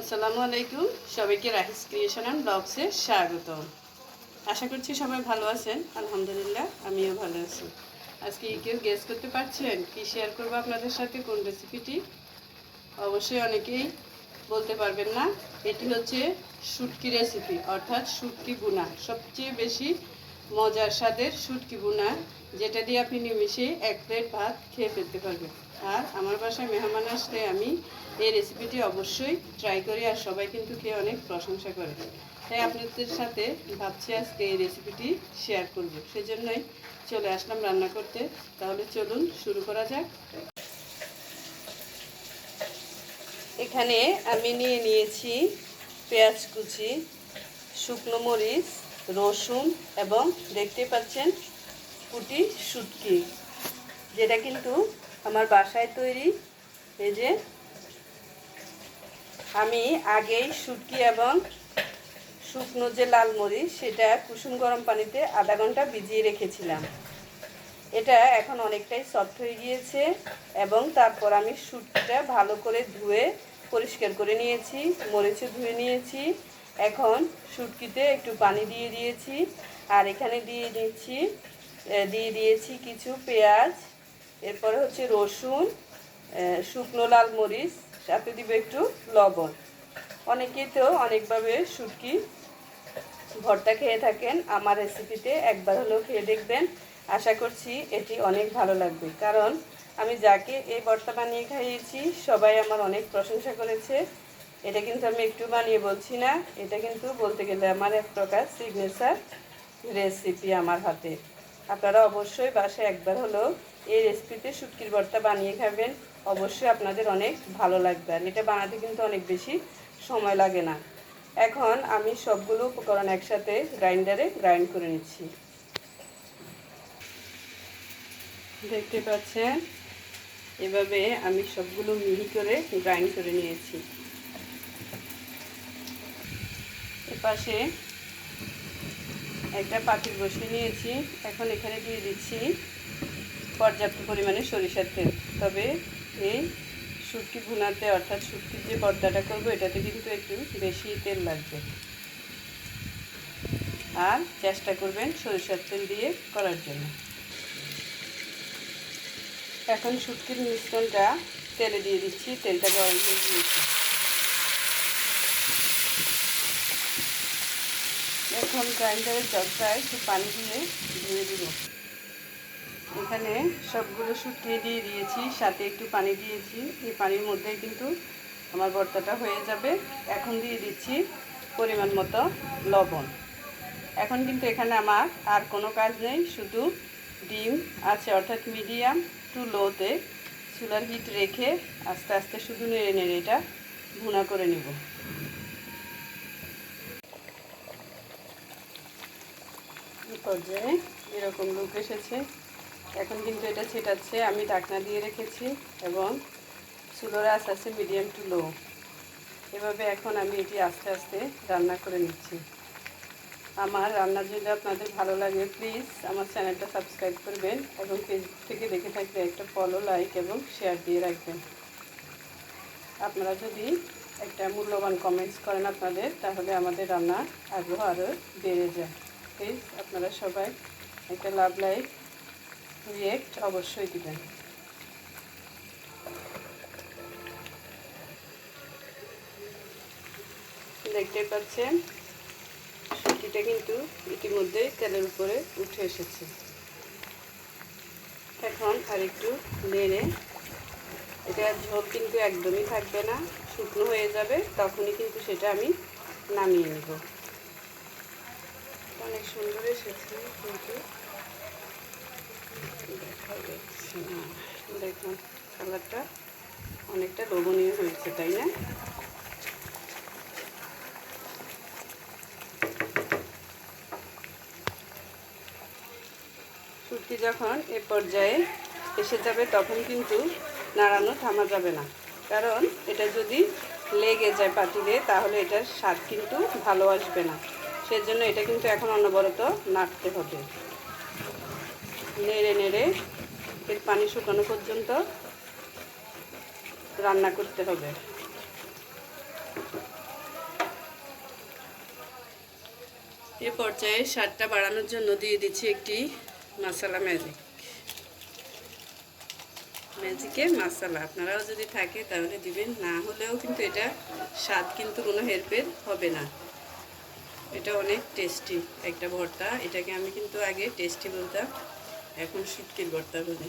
আসসালামু আলাইকুম। সবাইকে রাহিস ক্রিয়েশন অ্যান্ড ব্লগসে স্বাগত। আশা করছি সবাই ভালো আছেন। আলহামদুলিল্লাহ, আমিও ভালো আছি। আজকে কেউ গেস করতে পারছেন? কি শেয়ার করব আপনাদের সাথে? কোন রেসিপিটি অবশ্যই অনেকেই বলতে পারবেন না। এটি হচ্ছে শুটকি রেসিপি অর্থাৎ শুটকি বুনা সবচেয়ে বেশি মজার স্বাদের শুটকি বুনা যেটা দিয়ে আপনি নিমিশে এক প্লেট ভাত খেয়ে ফেলতে পারবেন। আর আমার বাসায় মেহমান আসলে আমি এই রেসিপিটি অবশ্যই ট্রাই করি আর সবাই কিন্তু খেয়ে অনেক প্রশংসা করে। তাই আপনাদের সাথে ভাবছি আজকে এই রেসিপিটি শেয়ার করব। সেজন্যই চলে আসলাম রান্না করতে। তাহলে চলুন শুরু করা যাক। এখানে আমি নিয়ে নিয়েছি পেঁয়াজ কুচি, শুকনো মরিচ, রসুন এবং দেখতে পাচ্ছেন কুটি শুটকি যেটা কিন্তু আমার বাসায় তৈরি। এই যে, আমি আগেই শুটকি এবং শুকনো যে লাল মরিচ, সেটা কুসুম গরম পানিতে আধা ঘণ্টা ভিজিয়ে রেখেছিলাম। এটা এখন অনেকটাই সফট হয়ে গিয়েছে এবং তারপর আমি শুটকিটা ভালো করে ধুয়ে পরিষ্কার করে নিয়েছি, মরিচও ধুয়ে নিয়েছি। এখন শুটকিতে একটু পানি দিয়ে দিয়েছি। আর এখানে দিয়ে দিচ্ছি দিয়ে দিয়েছি কিছু পেঁয়াজ, এরপরে হচ্ছে রসুন শুকনো লাল মরিচ, সাথে দিব একটু লবণ। অনেকেই তো অনেকভাবে শুটকি ভর্তা খেয়ে থাকেন, আমার রেসিপিতে একবার হলেও খেয়ে দেখবেন। আশা করছি এটি অনেক ভালো লাগবে। কারণ আমি যাকে এই ভর্তা বানিয়ে খাইয়েছি, সবাই আমার অনেক প্রশংসা করেছে। এটা কিন্তু আমি একটু বানিয়ে বলছি না, এটা কিন্তু বলতে গেলে আমার এক প্রকার সিগনেচার রেসিপি আমার হাতে। আপনারা অবশ্যই বাসায় একবার হলো এই রেসিপিতে শুটকির ভর্তা বানিয়ে খাবেন। অবশ্যই আপনাদের অনেক ভালো লাগবে। আর এটা বানাতে কিন্তু অনেক বেশি সময় লাগে না। এখন আমি সবগুলো উপকরণ একসাথে গ্রাইন্ডারে গ্রাইন্ড করে নিচ্ছি। দেখতে পাচ্ছেন? এভাবে আমি সবগুলো মিহি করে গ্রাইন্ড করে নিয়েছি। এপাশে একটা পাখির বসিয়ে নিয়েছি। এখন এখানে দিয়ে দিচ্ছি পর্যাপ্ত পরিমাণে সরিষার তেল। তবে এই শুটকি ভুনাতে, অর্থাৎ শুটকির যে পর্দাটা করব, এটাতে কিন্তু একটু বেশি তেল লাগবে। আর চেষ্টা করবেন সরিষার তেল দিয়ে করার জন্য। এখন শুটকির মিশ্রণটা তেলে দিয়ে দিচ্ছি। তেলটা গরম দিয়েছি এখন গ্রাইন্ডারের জলটায় একটু পানি দিয়ে ধুয়ে দিব। এখানে সবগুলো শুকিয়ে দিয়ে দিয়েছি, সাথে একটু পানি দিয়েছি। এই পানির মধ্যে কিন্তু আমার ভর্তাটা হয়ে যাবে। এখন দিয়ে দিচ্ছি পরিমাণ মতো লবণ। এখন কিন্তু এখানে আমার আর কোনো কাজ নেই, শুধু ডিম আছে অর্থাৎ মিডিয়াম টু লোতে চুলার হিট রেখে আস্তে আস্তে শুধু নেড়ে নেড়ে এটা ভুনা করে নেব। পর্যায়ে এরকম লুক এসেছে। এখন কিন্তু এটা ছেটাচ্ছে, আমি ঢাকনা দিয়ে রেখেছি এবং চুলোর আস্তে আস্তে মিডিয়াম টু লো এভাবে এখন আমি এটি আস্তে আস্তে রান্না করে নিচ্ছি। আমার রান্না যদি আপনাদের ভালো লাগে প্লিজ আমার চ্যানেলটা সাবস্ক্রাইব করবেন এবং ফেসবুক থেকে দেখে থাকলে একটা ফলো লাইক এবং শেয়ার দিয়ে রাখবেন। আপনারা যদি একটা মূল্যবান কমেন্টস করেন আপনাদের, তাহলে আমাদের রান্না আগ্রহ আরও বেড়ে যায়। প্লিজ আপনারা সবাই একটা লাভ লাইক রিয়েক্ট অবশ্যই দিবেন। দেখতে পাচ্ছেন সুটিটা কিন্তু ইতিমধ্যে তেলের উপরে উঠে এসেছে। এখন আর একটু নেড়ে, এটা ঝোল কিন্তু একদমই থাকবে না, শুকনো হয়ে যাবে, তখনই কিন্তু সেটা আমি নামিয়ে নেব। অনেক সুন্দর এসেছে, কিন্তু দেখা দেখুন, কালারটা অনেকটা লোভনীয় হয়েছে, তাই না? শুটকি যখন এ পর্যায়ে এসে যাবে, তখন কিন্তু নাড়ানো থামা যাবে না। কারণ এটা যদি লেগে যায় পাতিলে, তাহলে এটার স্বাদ কিন্তু ভালো আসবে না। সেজন্য এটা কিন্তু এখন অনবরত নাড়তে হবে। নেড়ে নেড়ে এর পানি শুকানো পর্যন্ত রান্না করতে হবে। এ পর্যায়ে স্বাদটা বাড়ানোর জন্য দিয়ে দিচ্ছি একটি মশলা ম্যাজিক ম্যাজিকের মশলা আপনারাও যদি থাকে তাহলে দিবেন, না হলেও কিন্তু এটা স্বাদ কিন্তু কোনো হেরফের হবে না। এটা অনেক টেস্টি একটা ভর্তা। এটাকে আমি কিন্তু আগে টেস্টি বলতাম, এখন শুটকির ভর্তা বলি।